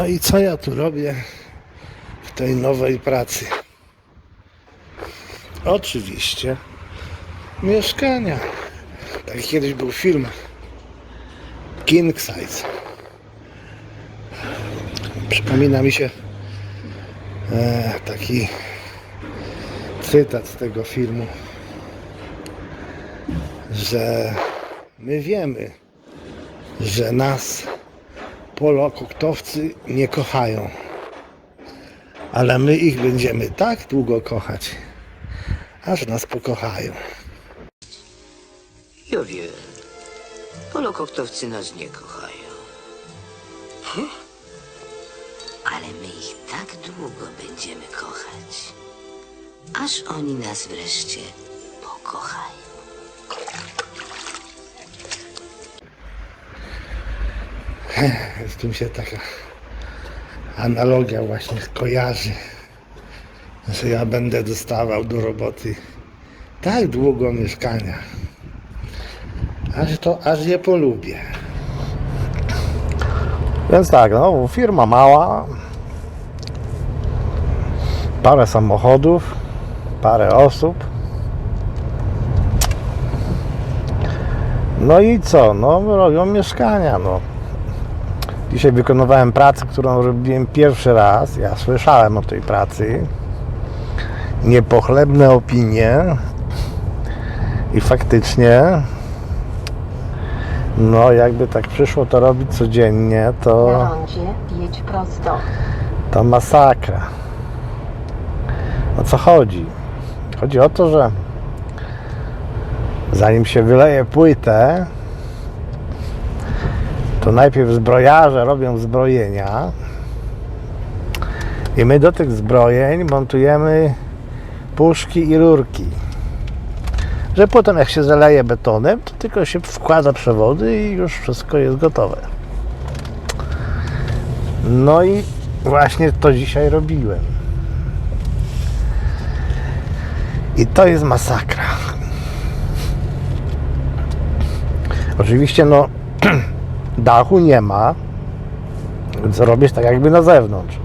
No i co ja tu robię w tej nowej pracy? Oczywiście mieszkania. Tak kiedyś był film King Size. Przypomina mi się e, taki cytat z tego filmu, że my wiemy, że nas polokoktowcy nie kochają. Ale my ich będziemy tak długo kochać, aż nas pokochają. Ja wiem. Polokoktowcy nas nie kochają. Ale my ich tak długo będziemy kochać, aż oni nas wreszcie pokochają. Z tym się taka analogia właśnie kojarzy, że ja będę dostawał do roboty tak długo mieszkania, aż to, aż je polubię. Więc tak, no firma mała, parę samochodów, parę osób. No i co? No robią mieszkania, no. Dzisiaj wykonywałem pracę, którą robiłem pierwszy raz. Ja słyszałem o tej pracy. Niepochlebne opinie. I faktycznie no jakby tak przyszło to robić codziennie, Na to, rondzie jedź prosto. to masakra. O co chodzi? Chodzi o to, że zanim się wyleje płytę, to najpierw zbrojarze robią zbrojenia i my do tych zbrojeń montujemy puszki i rurki. Że potem jak się zaleje betonem, to tylko się wkłada przewody i już wszystko jest gotowe. No i właśnie to dzisiaj robiłem. I to jest masakra. Oczywiście no dachu nie ma, więc robisz tak jakby na zewnątrz.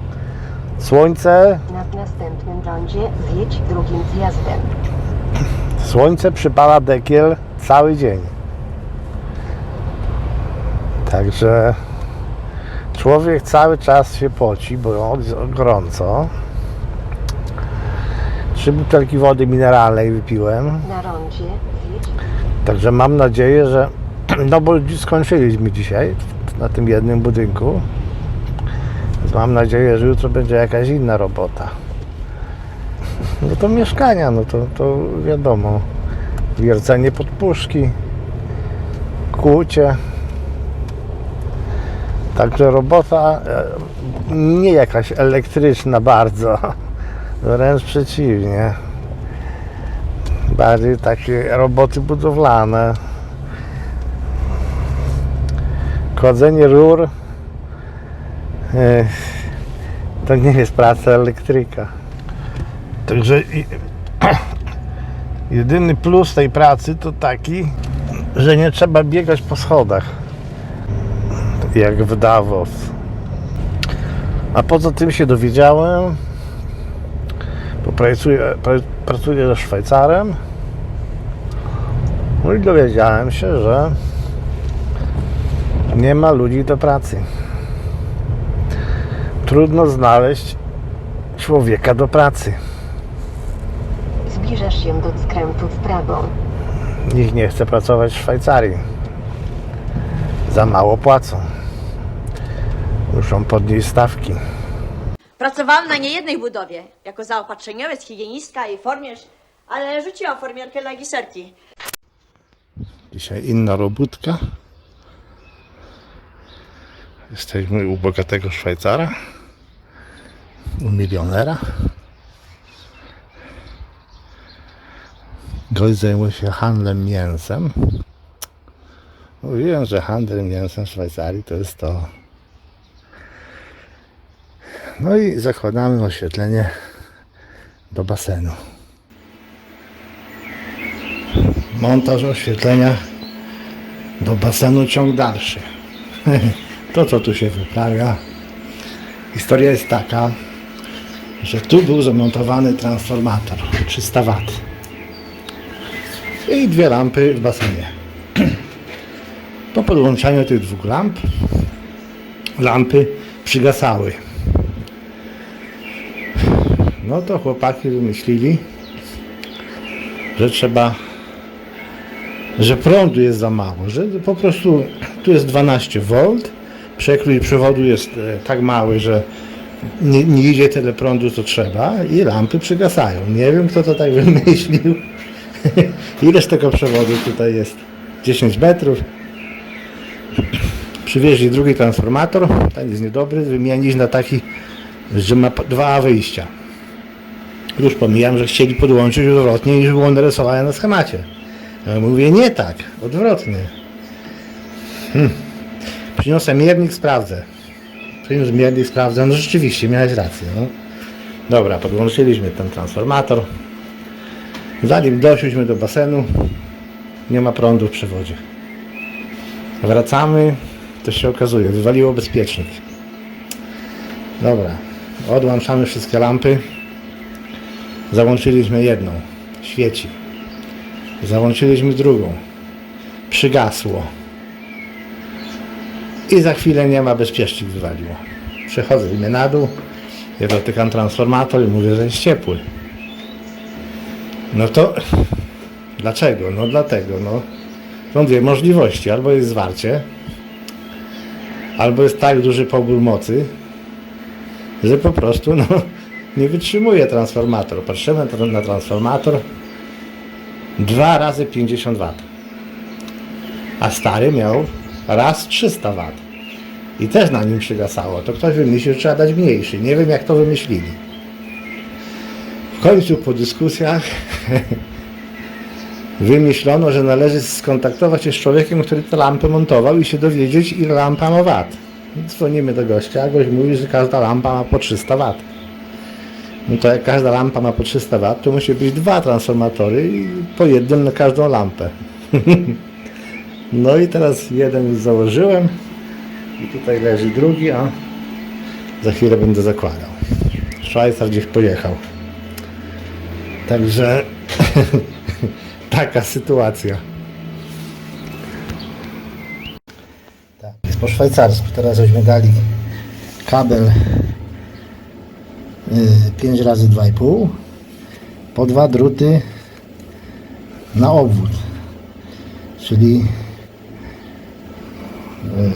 Słońce, Na następnym rondzie zjedź drugim zjazdem. słońce przypala dekiel cały dzień. Także człowiek cały czas się poci, bo jest gorąco. Trzy butelki wody mineralnej wypiłem. Na rondzie zjedź Także mam nadzieję, że. No bo skończyliśmy dzisiaj na tym jednym budynku. Mam nadzieję, że jutro będzie jakaś inna robota. No to mieszkania, no to, to wiadomo. Wiercenie podpuszki, kłucie. Także robota e, nie jakaś elektryczna bardzo. Wręcz przeciwnie bardziej takie roboty budowlane. Kładzenie rur eh, to nie jest praca elektryka. Także jedyny plus tej pracy to taki, że nie trzeba biegać po schodach jak w Davos. A poza tym się dowiedziałem, bo pracuję, pra- pracuję ze Szwajcarem. No i dowiedziałem się, że nie ma ludzi do pracy. Trudno znaleźć człowieka do pracy. Zbliżasz się do skrętu w prawo. Nikt nie chce pracować w Szwajcarii. Za mało płacą. Muszą podnieść stawki. Pracowałam na niejednej budowie, jako zaopatrzeniowiec, higienistka i formierz, ale rzuciłam formierkę dla giserki. Dzisiaj inna robótka. Jesteśmy u bogatego Szwajcara. u milionera. Gość zajmuje się handlem mięsem. Mówiłem, że handel mięsem w Szwajcarii to jest to. No i zakładamy oświetlenie do basenu. Montaż oświetlenia do basenu ciąg dalszy. To co tu się wyprawia. Historia jest taka, że tu był zamontowany transformator 300 W i dwie lampy w basenie. Po podłączaniu tych dwóch lamp lampy przygasały. No to chłopaki wymyślili, że trzeba, że prądu jest za mało, że po prostu tu jest 12 V, przekrój przewodu jest e, tak mały, że nie, nie idzie tyle prądu co trzeba i lampy przygasają. Nie wiem kto to tak wymyślił. Ileż tego przewodu tutaj jest? 10 metrów. Przywieźli drugi transformator, ten jest niedobry, wymienić na taki, że ma dwa wyjścia. Już pomijam, że chcieli podłączyć odwrotnie niż było narysowane na schemacie. Ja mówię nie tak, odwrotnie. Hmm. Przyniosę miernik, sprawdzę. Przyniósł miernik, sprawdzę. No rzeczywiście, miałeś rację. No. Dobra, podłączyliśmy ten transformator. Zanim doszliśmy do basenu, nie ma prądu w przewodzie. Wracamy, to się okazuje, wywaliło bezpiecznik. Dobra, odłączamy wszystkie lampy. Załączyliśmy jedną, świeci. Załączyliśmy drugą, przygasło. I za chwilę nie ma, bezpiecznik wywaliło. Przechodzę mnie na dół, ja dotykam transformator i mówię, że jest ciepły. No to dlaczego? No dlatego, no. Są dwie możliwości. Albo jest zwarcie, albo jest tak duży pobór mocy, że po prostu no, nie wytrzymuje transformator. Patrzymy na- transformator 2 razy 50 W. A stary miał raz 300 W. I też na nim przygasało. To ktoś wymyślił, że trzeba dać mniejszy. Nie wiem jak to wymyślili. W końcu po dyskusjach wymyślono, że należy skontaktować się z człowiekiem, który tę lampę montował i się dowiedzieć, ile lampa ma wat. Dzwonimy do gościa, a gość mówi, że każda lampa ma po 300 wat. No to jak każda lampa ma po 300 wat, to musi być dwa transformatory i po jednym na każdą lampę. no i teraz jeden już założyłem i tutaj leży drugi, a za chwilę będę zakładał. Szwajcar gdzieś pojechał. Także taka sytuacja. Tak, jest po szwajcarsku. Teraz żeśmy dali kabel y, 5 razy 2,5 po dwa druty na obwód. Czyli y,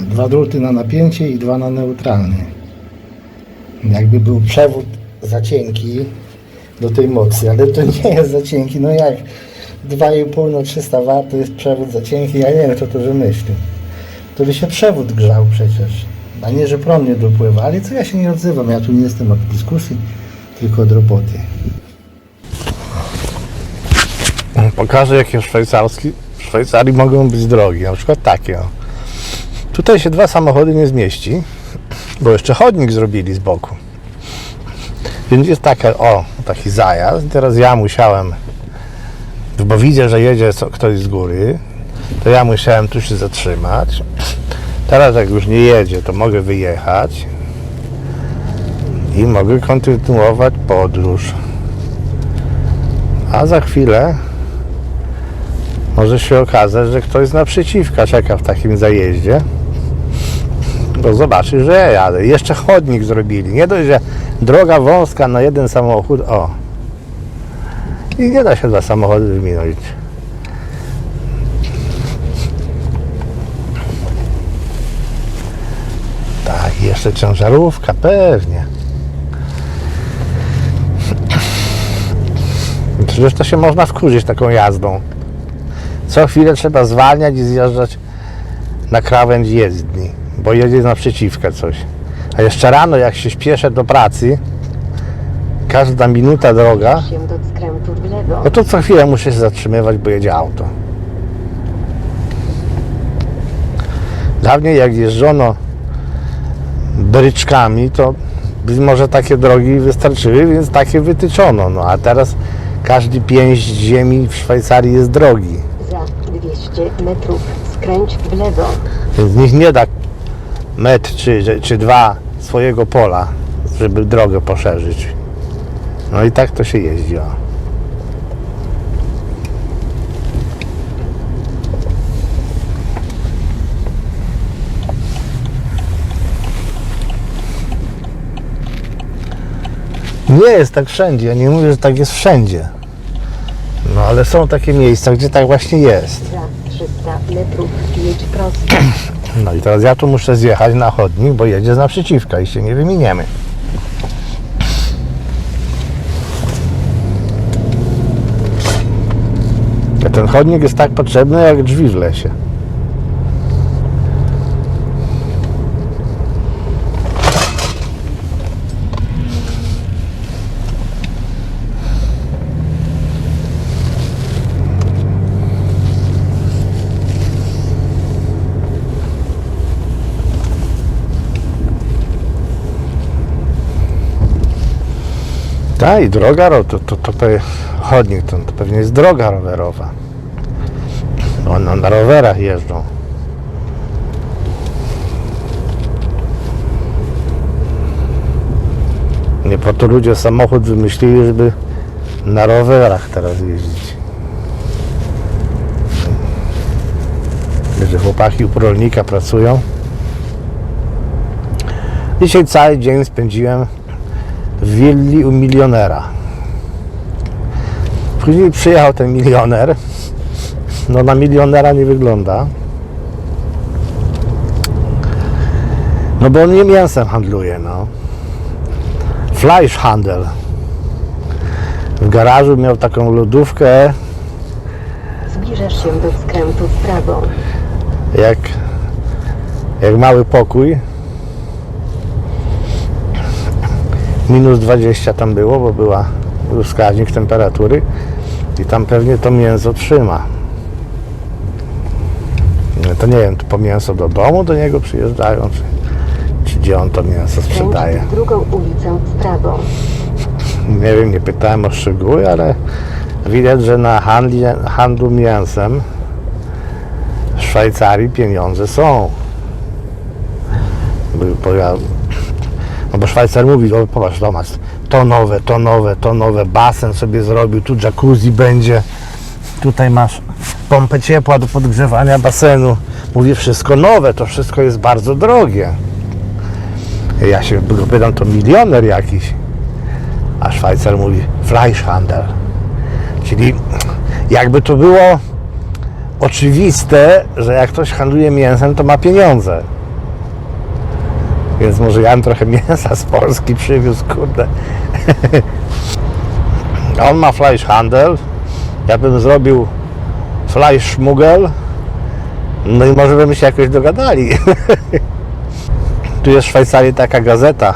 dwa druty na napięcie i dwa na neutralny. Jakby był przewód za cienki, do tej mocy, ale to nie jest za cienki. No jak 2,5 no 300 W to jest przewód za cienki, ja nie wiem kto to wymyślił. To by się przewód grzał przecież, a nie, że prąd nie dopływa, ale co ja się nie odzywam, ja tu nie jestem od dyskusji, tylko od roboty. Pokażę jakie w Szwajcarii mogą być drogi, na przykład takie. Tutaj się dwa samochody nie zmieści, bo jeszcze chodnik zrobili z boku. Więc jest taka, o, taki zajazd. Teraz ja musiałem, bo widzę, że jedzie ktoś z góry, to ja musiałem tu się zatrzymać. Teraz jak już nie jedzie, to mogę wyjechać i mogę kontynuować podróż. A za chwilę może się okazać, że ktoś z naprzeciwka czeka w takim zajeździe. Bo zobaczy, że ja jadę. Jeszcze chodnik zrobili. Nie dość, że droga wąska na jeden samochód. O. I nie da się dwa samochody wyminąć. Tak, jeszcze ciężarówka, pewnie. Przecież to się można wkurzyć taką jazdą. Co chwilę trzeba zwalniać i zjeżdżać na krawędź jezdni, bo jedzie naprzeciwka coś. A jeszcze rano, jak się śpieszę do pracy, każda minuta droga, no to co chwilę muszę się zatrzymywać, bo jedzie auto. Dawniej jak jeżdżono bryczkami, to być może takie drogi wystarczyły, więc takie wytyczono. No a teraz każdy pięść ziemi w Szwajcarii jest drogi. Za 200 metrów skręć w lewo. Więc nikt nie da metr czy, czy dwa swojego pola, żeby drogę poszerzyć. No i tak to się jeździ. O. Nie jest tak wszędzie. Ja nie mówię, że tak jest wszędzie. No ale są takie miejsca, gdzie tak właśnie jest. Za 300 metrów jedź prosto. No i teraz ja tu muszę zjechać na chodnik, bo jedzie z naprzeciwka i się nie wyminiemy. Ten chodnik jest tak potrzebny jak drzwi w lesie. Tak, i droga, ro- to, to, to, chodnik, to, to pewnie jest droga rowerowa. One na rowerach jeżdżą. Nie po to ludzie samochód wymyślili, żeby na rowerach teraz jeździć. Że chłopaki u rolnika pracują. Dzisiaj cały dzień spędziłem w willi u milionera. Później przyjechał ten milioner. No na milionera nie wygląda. No bo on nie mięsem handluje, no. Fleischhandel. W garażu miał taką lodówkę, Zbliżasz się do skrętu w prawo. jak, jak mały pokój. Minus 20 tam było, bo była, był wskaźnik temperatury i tam pewnie to mięso trzyma. No To nie wiem, to po mięso do domu do niego przyjeżdżają, czy, czy gdzie on to mięso sprzedaje. drugą ulicę w prawo. Nie wiem, nie pytałem o szczegóły, ale widać, że na handli, handlu mięsem w Szwajcarii pieniądze są. No bo Szwajcar mówi, o popatrz Tomasz, to nowe, to nowe, to nowe, basen sobie zrobił, tu jacuzzi będzie, tutaj masz pompę ciepła do podgrzewania basenu. Mówi, wszystko nowe, to wszystko jest bardzo drogie. Ja się go pytam, to milioner jakiś. A Szwajcar mówi Fleischhandel. Czyli jakby to było oczywiste, że jak ktoś handluje mięsem, to ma pieniądze. Więc może ja bym trochę mięsa z Polski przywiózł, kurde. On ma Fleischhandel, ja bym zrobił Fleischmuggel, no i może byśmy się jakoś dogadali. tu jest w Szwajcarii taka gazeta,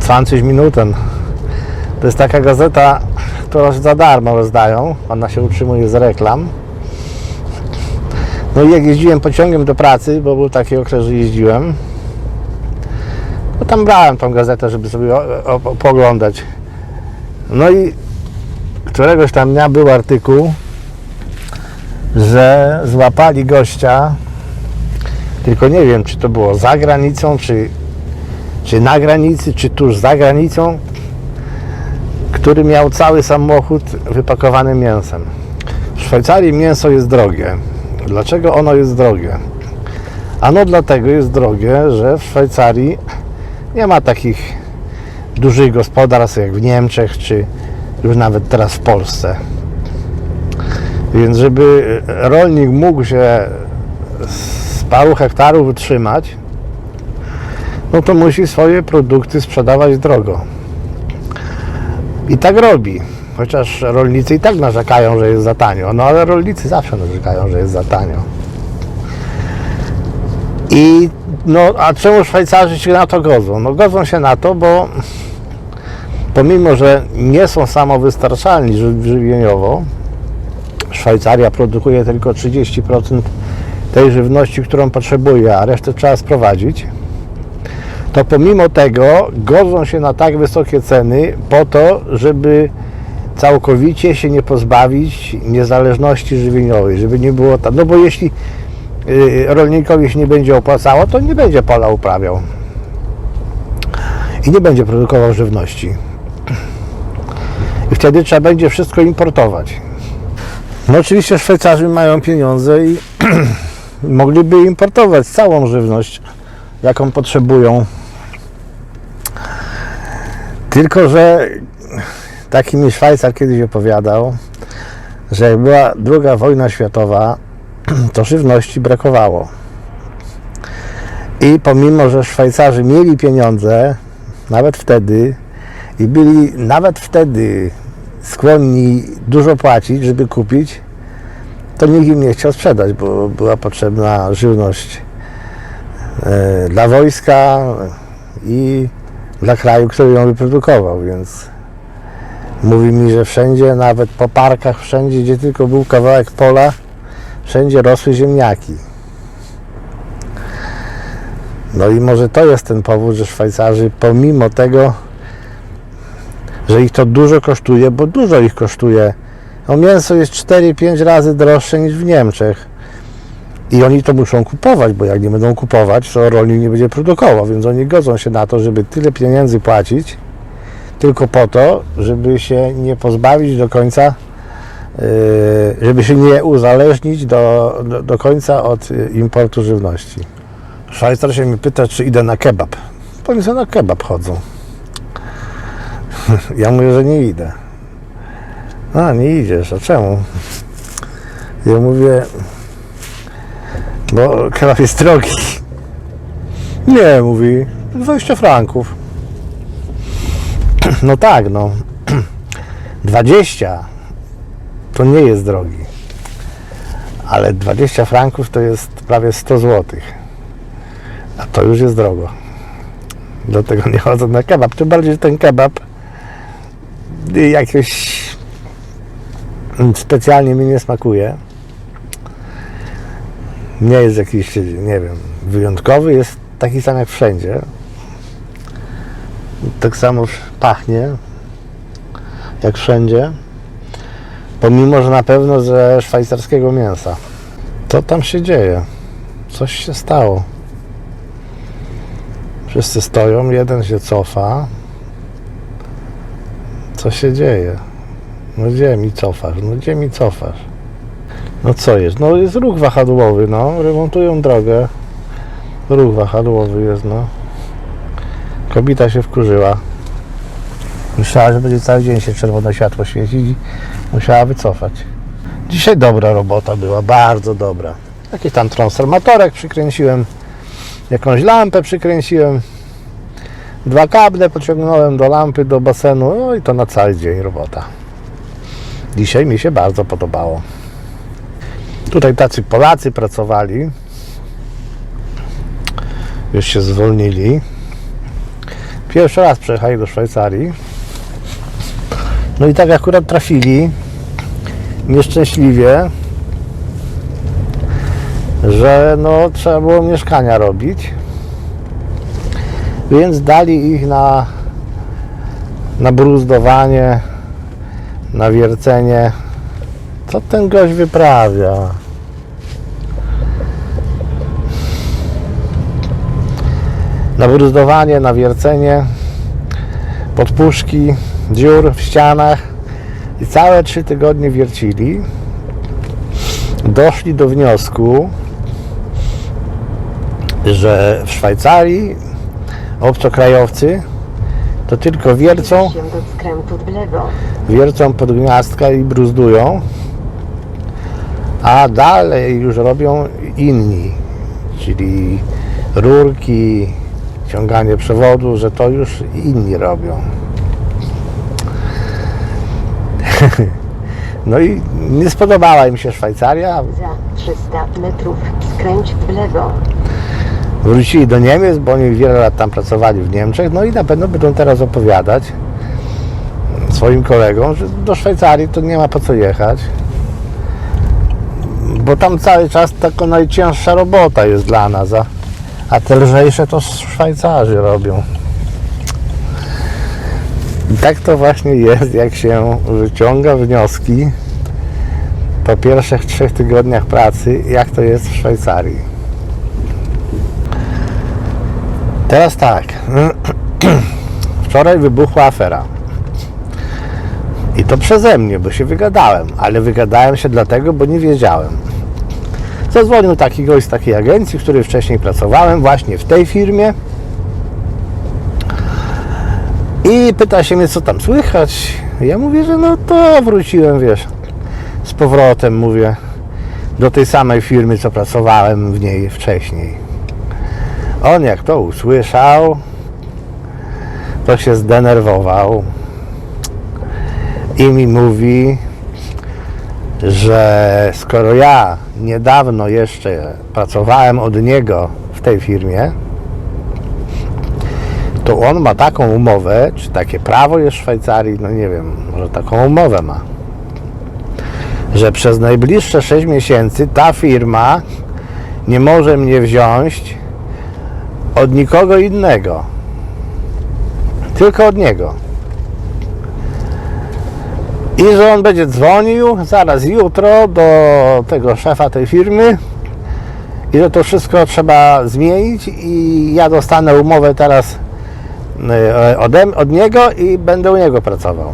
20 Minuten. To jest taka gazeta, którą za darmo rozdają. Ona się utrzymuje z reklam. No i jak jeździłem pociągiem do pracy, bo był taki okres, że jeździłem, no tam brałem tą gazetę, żeby sobie o, o, poglądać. No i któregoś tam dnia był artykuł, że złapali gościa, tylko nie wiem, czy to było za granicą, czy czy na granicy, czy tuż za granicą, który miał cały samochód wypakowany mięsem. W Szwajcarii mięso jest drogie. Dlaczego ono jest drogie? Ano dlatego jest drogie, że w Szwajcarii nie ma takich dużych gospodarstw jak w Niemczech, czy już nawet teraz w Polsce. Więc żeby rolnik mógł się z paru hektarów utrzymać, no to musi swoje produkty sprzedawać drogo. I tak robi. Chociaż rolnicy i tak narzekają, że jest za tanio. No ale rolnicy zawsze narzekają, że jest za tanio. I no, a czemu Szwajcarzy się na to godzą? No godzą się na to, bo pomimo, że nie są samowystarczalni ży- żywieniowo, Szwajcaria produkuje tylko 30% tej żywności, którą potrzebuje, a resztę trzeba sprowadzić, to pomimo tego godzą się na tak wysokie ceny po to, żeby całkowicie się nie pozbawić niezależności żywieniowej, żeby nie było tak, no bo jeśli rolnikowi się nie będzie opłacało, to nie będzie pola uprawiał i nie będzie produkował żywności. I wtedy trzeba będzie wszystko importować. No oczywiście Szwajcarzy mają pieniądze i mogliby importować całą żywność, jaką potrzebują. Tylko, że taki mi Szwajcar kiedyś opowiadał, że jak była druga wojna światowa, to żywności brakowało. I pomimo, że Szwajcarzy mieli pieniądze, nawet wtedy, i byli nawet wtedy skłonni dużo płacić, żeby kupić, to nikt im nie chciał sprzedać, bo była potrzebna żywność e, dla wojska i dla kraju, który ją wyprodukował, więc mówi mi, że wszędzie, nawet po parkach, wszędzie, gdzie tylko był kawałek pola, wszędzie rosły ziemniaki. No i może to jest ten powód, że Szwajcarzy pomimo tego, że ich to dużo kosztuje, bo dużo ich kosztuje. No mięso jest 4-5 razy droższe niż w Niemczech. I oni to muszą kupować, bo jak nie będą kupować, to rolnik nie będzie produkował, więc oni godzą się na to, żeby tyle pieniędzy płacić, tylko po to, żeby się nie pozbawić do końca, żeby się nie uzależnić do, do, do końca od y, importu żywności. Szwajcar się mnie pyta, czy idę na kebab. Powiem sobie, na kebab chodzą. Ja mówię, że nie idę. A, nie idziesz, a czemu? Ja mówię, bo kebab jest drogi. Nie, mówi, 20 franków. No tak, no. 20 to nie jest drogi. Ale 20 franków to jest prawie 100 zł. A to już jest drogo. Dlatego nie chodzę na kebab. Tym bardziej, że ten kebab jakoś specjalnie mi nie smakuje. Nie jest jakiś, nie wiem, wyjątkowy, jest taki sam jak wszędzie. Tak samo pachnie jak wszędzie. Pomimo, że na pewno ze szwajcarskiego mięsa. Co tam się dzieje? Coś się stało. Wszyscy stoją, jeden się cofa. Co się dzieje? No gdzie mi cofasz? No gdzie mi cofasz? No co jest? No jest ruch wahadłowy, no. Remontują drogę. Ruch wahadłowy jest, no. Kobieta się wkurzyła. Myślała, że będzie cały dzień się czerwone światło świecić musiała wycofać. Dzisiaj dobra robota była, bardzo dobra. Jakiś tam transformatorek przykręciłem, jakąś lampę przykręciłem, dwa kable pociągnąłem do lampy, do basenu, no i to na cały dzień robota. Dzisiaj mi się bardzo podobało. Tutaj tacy Polacy pracowali. Już się zwolnili. Pierwszy raz przejechali do Szwajcarii. No i tak akurat trafili nieszczęśliwie, że no trzeba było mieszkania robić. Więc dali ich na, na bruzdowanie, na wiercenie. Co ten gość wyprawia? Na bruzdowanie, na wiercenie, podpuszki, dziur w ścianach i całe trzy tygodnie wiercili. Doszli do wniosku, że w Szwajcarii obcokrajowcy to tylko wiercą wiercą pod gniazdka i bruzdują, a dalej już robią inni, czyli rurki, ciąganie przewodu, że to już inni robią. No i nie spodobała im się Szwajcaria, Za 300 metrów skręć w lewo. wrócili do Niemiec, bo oni wiele lat tam pracowali w Niemczech, no i na pewno będą teraz opowiadać, swoim kolegom, że do Szwajcarii to nie ma po co jechać. Bo tam cały czas taka najcięższa robota jest dla nas, a, a te lżejsze to Szwajcarzy robią. I tak to właśnie jest, jak się wyciąga wnioski po pierwszych trzech tygodniach pracy, jak to jest w Szwajcarii. Teraz tak. Wczoraj wybuchła afera. I to przeze mnie, bo się wygadałem, ale wygadałem się dlatego, bo nie wiedziałem. Zadzwonił taki gość z takiej agencji, w której wcześniej pracowałem, właśnie w tej firmie. I pyta się mnie, co tam słychać. Ja mówię, że no to wróciłem, wiesz, z powrotem, mówię, do tej samej firmy, co pracowałem w niej wcześniej. On jak to usłyszał, to się zdenerwował i mi mówi, że skoro ja niedawno jeszcze pracowałem od niego w tej firmie, to on ma taką umowę, czy takie prawo jest w Szwajcarii, no nie wiem, może taką umowę ma, że przez najbliższe 6 miesięcy ta firma nie może mnie wziąć od nikogo innego. Tylko od niego. I że on będzie dzwonił zaraz jutro do tego szefa tej firmy i że to wszystko trzeba zmienić i ja dostanę umowę teraz ode, od niego i będę u niego pracował.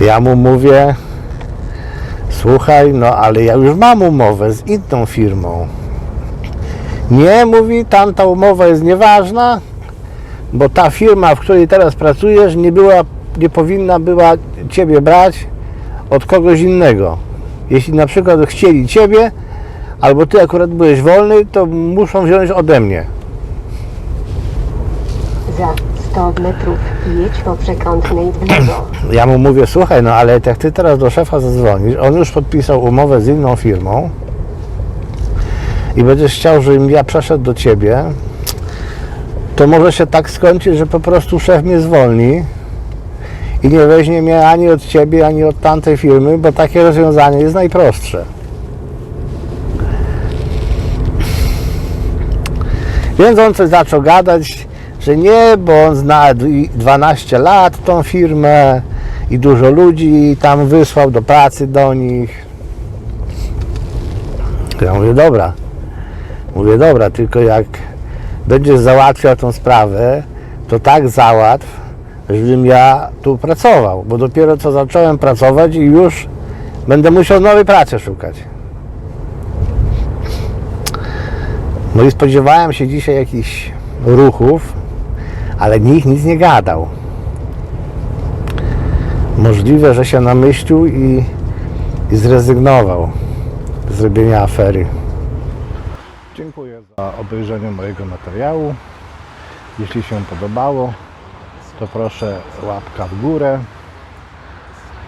Ja mu mówię, słuchaj, no ale ja już mam umowę z inną firmą. Nie, mówi, tamta umowa jest nieważna, bo ta firma, w której teraz pracujesz, nie była, nie powinna była Ciebie brać od kogoś innego. Jeśli na przykład chcieli Ciebie, albo Ty akurat byłeś wolny, to muszą wziąć ode mnie. Za 100 metrów jedź po przekątnej w lewo. Ja mu mówię, słuchaj, no ale jak Ty teraz do szefa zadzwonisz, on już podpisał umowę z inną firmą i będziesz chciał, żebym ja przeszedł do Ciebie, to może się tak skończyć, że po prostu szef mnie zwolni i nie weźmie mnie ani od Ciebie, ani od tamtej firmy, bo takie rozwiązanie jest najprostsze. Więc on coś zaczął gadać, że nie, bo on zna d- 12 lat tą firmę i dużo ludzi tam wysłał do pracy do nich. Ja mówię, dobra. Mówię, dobra, tylko jak będziesz załatwiał tą sprawę, to tak załatw, żebym ja tu pracował, bo dopiero co zacząłem pracować i już będę musiał nowej pracy szukać. No i spodziewałem się dzisiaj jakichś ruchów, ale nikt nic nie gadał. Możliwe, że się namyślił i, i zrezygnował z zrobienia afery. Dziękuję za obejrzenie mojego materiału. Jeśli się podobało, to proszę łapka w górę,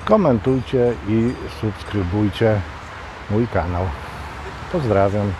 komentujcie i subskrybujcie mój kanał. Pozdrawiam.